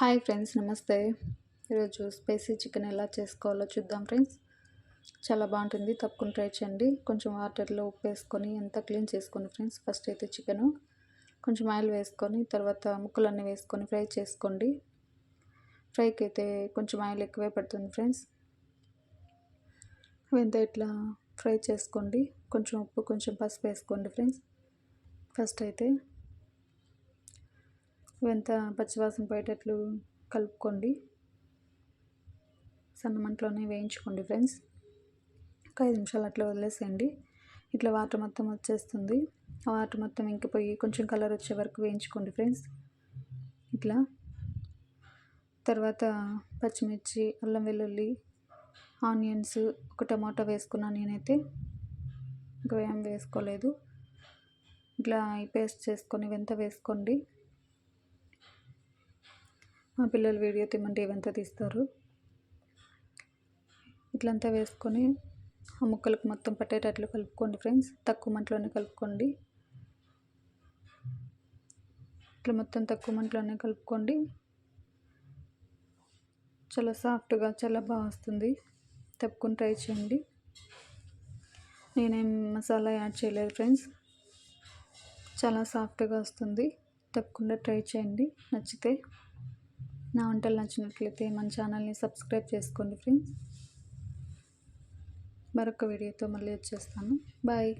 Hi friends నమస్తే. ఈరోజు spicy chicken ఎలా చేసుకోవాలో చూద్దాం ఫ్రెండ్స్. చాలా బాగుంటుంది తప్పకుండా ట్రై చేయండి. కొంచెం వాటర్లో ఉప్పు వేసుకొని అంతా క్లీన్ చేసుకోండి ఫ్రెండ్స్. ఫస్ట్ అయితే చికెను కొంచెం ఆయిల్ వేసుకొని తర్వాత ముక్కలన్నీ వేసుకొని ఫ్రై చేసుకోండి. ఫ్రైకి అయితే కొంచెం ఆయిల్ ఎక్కువే పడుతుంది ఫ్రెండ్స్. వెంత ఇట్లా ఫ్రై చేసుకోండి. కొంచెం ఉప్పు కొంచెం పసుపు వేసుకోండి ఫ్రెండ్స్. ఫస్ట్ అయితే ఇవంతా పచ్చివాసన పోయేటట్లు కలుపుకోండి. సన్నమంటలోనే వేయించుకోండి ఫ్రెండ్స్. ఒక ఐదు నిమిషాలు అట్లా వదిలేసేయండి. ఇట్లా వాటర్ మొత్తం వచ్చేస్తుంది. ఆ వాటర్ మొత్తం ఇంకిపోయి కొంచెం కలర్ వచ్చే వరకు వేయించుకోండి ఫ్రెండ్స్. ఇట్లా. తర్వాత పచ్చిమిర్చి అల్లం వెల్లుల్లి ఆనియన్స్ ఒక టమాటో వేసుకున్నాను నేనైతే. ఇంకా ఏం వేసుకోలేదు. ఇట్లా పేస్ట్ చేసుకొని వెంత వేసుకోండి. మా పిల్లలు వీడియో తిమ్మంటే ఇవంతా తీస్తారు. ఇట్లంతా వేసుకొని ఆ ముక్కలకు మొత్తం పట్టేటట్లు కలుపుకోండి ఫ్రెండ్స్. తక్కువ మంటలోనే కలుపుకోండి. ఇట్లా మొత్తం తక్కువ మంటలోనే కలుపుకోండి. చాలా సాఫ్ట్గా చాలా బాగా వస్తుంది. తప్పుకొని ట్రై చేయండి. నేనేం మసాలా యాడ్ చేయలేదు ఫ్రెండ్స్. చాలా సాఫ్ట్గా వస్తుంది. తప్పకుండా ట్రై చేయండి. నచ్చితే నా వంటలు నచ్చినట్లయితే మన ఛానల్ని సబ్స్క్రైబ్ చేసుకోండి ఫ్రెండ్స్. మరొక వీడియోతో మళ్ళీ వచ్చేస్తాను. బాయ్.